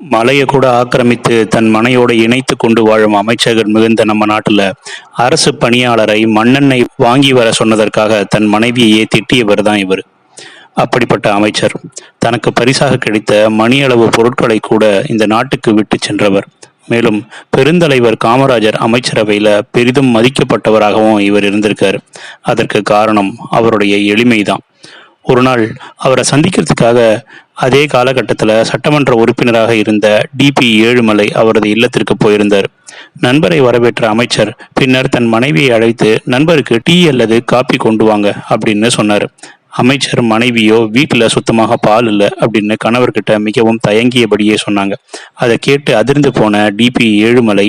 மலையை கூட ஆக்கிரமித்து தன் மனையோடு இணைத்து கொண்டு வாழும் அமைச்சர்கள் மிகுந்த நம்ம நாட்டில் அரசு பணியாளரை மண்ணெண்ணை வாங்கி வர சொன்னதற்காக தன் மனைவியையே திட்டியவர் தான் இவர். அப்படிப்பட்ட அமைச்சர். தனக்கு பரிசாக கிடைத்த மணியளவு பொருட்களை கூட இந்த நாட்டுக்கு விட்டு சென்றவர். மேலும் பெருந்தலைவர் காமராஜர் அமைச்சரவையில் பெரிதும் மதிக்கப்பட்டவராகவும் இவர் இருந்திருக்கார். அதற்கு காரணம் அவருடைய எளிமைதான். ஒரு நாள் அவரை சந்திக்கிறதுக்காக அதே காலகட்டத்தில் சட்டமன்ற உறுப்பினராக இருந்த டிபி ஏழுமலை அவரது இல்லத்திற்கு போயிருந்தார். நண்பரை வரவேற்ற அமைச்சர் பின்னர் தன் மனைவியை அழைத்து நண்பருக்கு டீ அல்லது காப்பி கொண்டு வாங்க அப்படின்னு சொன்னார். அமைச்சர் மனைவியோ வீட்டில் சுத்தமாக பால் இல்லை அப்படின்னு கணவர்கிட்ட மிகவும் தயங்கியபடியே சொன்னாங்க. அதை கேட்டு அதிர்ந்து போன டிபி ஏழுமலை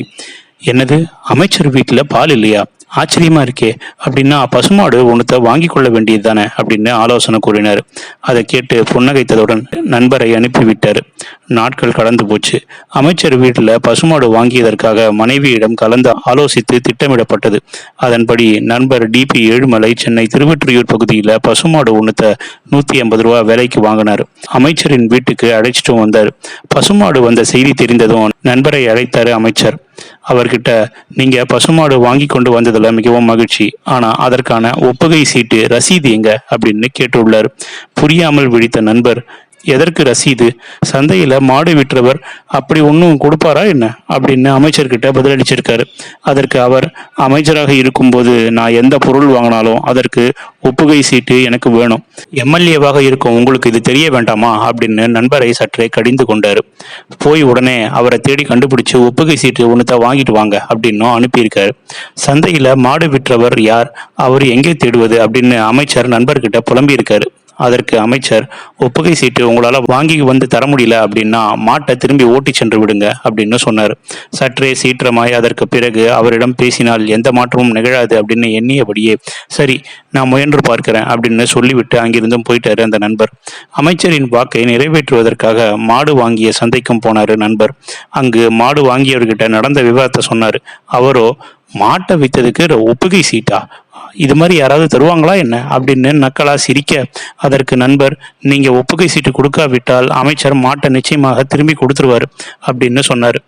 என்னது அமைச்சர் வீட்டில் பால் இல்லையா? ஆச்சரியமா இருக்கே அப்படின்னா பசுமாடு ஒன்றத்தை வாங்கி கொள்ள வேண்டியது தானே அப்படின்னு ஆலோசனை கூறினார். அதை கேட்டு புன்னகைத்ததுடன் நண்பரை அனுப்பிவிட்டார். நாட்கள் கடந்து போச்சு. அமைச்சர் வீட்டில் பசுமாடு வாங்கியதற்காக மனைவியிடம் கலந்து ஆலோசித்து திட்டமிடப்பட்டது. அதன்படி நண்பர் டிபி ஏழுமலை சென்னை திருவெற்றியூர் பகுதியில் பசுமாடு ஒன்றத்தை நூற்றி ஐம்பது ரூபா விலைக்கு வாங்கினார். அமைச்சரின் வீட்டுக்கு அழைச்சிட்டும் வந்தார். பசுமாடு வந்த செய்தி தெரிந்ததும் நண்பரை அழைத்தாரு அமைச்சர். அவர்கிட்ட நீங்க பசுமாடு வாங்கி கொண்டு வந்ததுல மிகவும் மகிழ்ச்சி. ஆனா அதற்கான ஒப்புகை சீட்டு ரசீது எங்க? அப்படின்னு கேட்டுள்ளார். புரியாமல் விழித்த நண்பர் எதற்கு ரசீது? சந்தையில் மாடு விற்றவர் அப்படி ஒன்றும் கொடுப்பாரா என்ன? அப்படின்னு அமைச்சர்கிட்ட பதிலளிச்சிருக்காரு. அதற்கு அவர் அமைச்சராக இருக்கும்போது நான் எந்த பொருள் வாங்கினாலும் அதற்கு ஒப்புகை சீட்டு எனக்கு வேணும். எம்எல்ஏவாக இருக்கும் உங்களுக்கு இது தெரிய வேண்டாமா? அப்படின்னு நண்பரை சற்றே கடிந்து கொண்டாரு. போய் உடனே அவரை தேடி கண்டுபிடிச்சு ஒப்புகை சீட்டு ஒன்றுத்த வாங்கிட்டு வாங்க அப்படின்னும் அனுப்பியிருக்காரு. சந்தையில் மாடு விற்றவர் யார்? அவர் எங்கே தேடுவது? அப்படின்னு அமைச்சர் நண்பர்கிட்ட புலம்பியிருக்காரு. அதற்கு அமைச்சர் ஒப்புகை சீட்டு உங்களால் வாங்கி வந்து தர முடியல அப்படின்னா மாட்டை திரும்பி ஓட்டி சென்று விடுங்க அப்படின்னு சொன்னார். சற்றே சீற்றமாய் அதற்கு பிறகு அவரிடம் பேசினால் எந்த மாற்றமும் நிகழாது அப்படின்னு எண்ணியபடியே சரி நான் முயன்று பார்க்கிறேன் அப்படின்னு சொல்லிவிட்டு அங்கிருந்தும் போயிட்டாரு அந்த நண்பர். அமைச்சரின் வாக்கை நிறைவேற்றுவதற்காக மாடு வாங்கிய சந்தைக்கும் போனாரு நண்பர். அங்கு மாடு வாங்கியவர்கிட்ட நடந்த விவரத்தை சொன்னார். அவரோ மாட்டை வித்ததுக்கு ஒப்புகை சீட்டா? இது மாதிரி யாராவது தருவாங்களா என்ன? அப்படின்னு நக்கலா சிரிக்க அதற்கு நண்பர் நீங்க ஒப்புகை சீட்டு கொடுக்காவிட்டால் அமைச்சர் மாட்டை நிச்சயமாக திரும்பி கொடுத்துருவாரு அப்படின்னு சொன்னார்.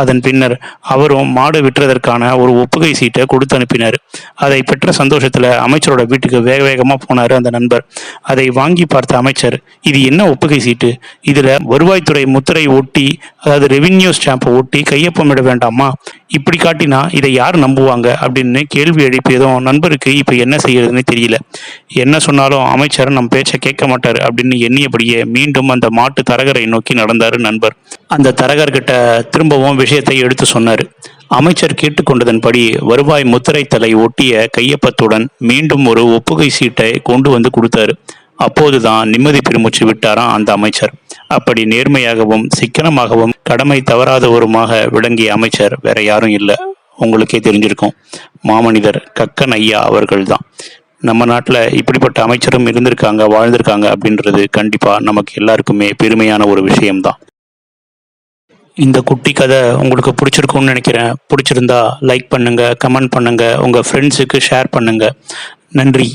அதன் பின்னர் அவரும் மாடு விற்றதற்கான ஒரு ஒப்புகை சீட்டை கொடுத்து அனுப்பினார். அதை பெற்ற சந்தோஷத்துல அமைச்சரோட வீட்டுக்கு வேக வேகமாக போனார் அந்த நண்பர். அதை வாங்கி பார்த்த அமைச்சர் இது என்ன ஒப்புகை சீட்டு? இதுல வருவாய்த்துறை முத்திரை ஒட்டி அதாவது ரெவின்யூ ஸ்டாம்பை ஒட்டி கையொப்பமிட வேண்டாமா? இப்படி காட்டினா இதை யார் நம்புவாங்க? அப்படின்னு கேள்வி எழுப்பியதும் நண்பருக்கு இப்போ என்ன செய்யறதுன்னு தெரியல. என்ன சொன்னாலும் அமைச்சர் நம் பேச்சை கேட்க மாட்டார் அப்படின்னு எண்ணியபடியே மீண்டும் அந்த மாட்டு தரகரை நோக்கி நடந்தார் நண்பர். அந்த தரகர்கிட்ட திரும்பவும் விஷயத்தை எடுத்து சொன்னார். அமைச்சர் கேட்டுக்கொண்டதன்படி வருவாய் முத்திரை தலை ஒட்டிய கையொப்பத்துடன் மீண்டும் ஒரு ஒப்புகை சீட்டை கொண்டு வந்து கொடுத்தாரு. அப்போதுதான் நிம்மதி பெருமூச்சு விட்டாராம் அந்த அமைச்சர். அப்படி நேர்மையாகவும் சிக்கனமாகவும் கடமை தவறாதவருமாக விளங்கிய அமைச்சர் வேற யாரும் இல்லை. உங்களுக்கே தெரிஞ்சிருக்கும். மாமனிதர் கக்கன் ஐயா அவர்கள்தான். நம்ம நாட்டில் இப்படிப்பட்ட அமைச்சரும் இருந்திருக்காங்க வாழ்ந்திருக்காங்க அப்படின்றது கண்டிப்பாக நமக்கு எல்லாருக்குமே பெருமையான ஒரு விஷயம்தான். இந்த குட்டி கதை உங்களுக்கு பிடிச்சிருக்கும்னு நினைக்கிறேன். பிடிச்சிருந்தா லைக் பண்ணுங்கள் கமெண்ட் பண்ணுங்கள் உங்கள் ஃப்ரெண்ட்ஸுக்கு ஷேர் பண்ணுங்கள் நன்றி.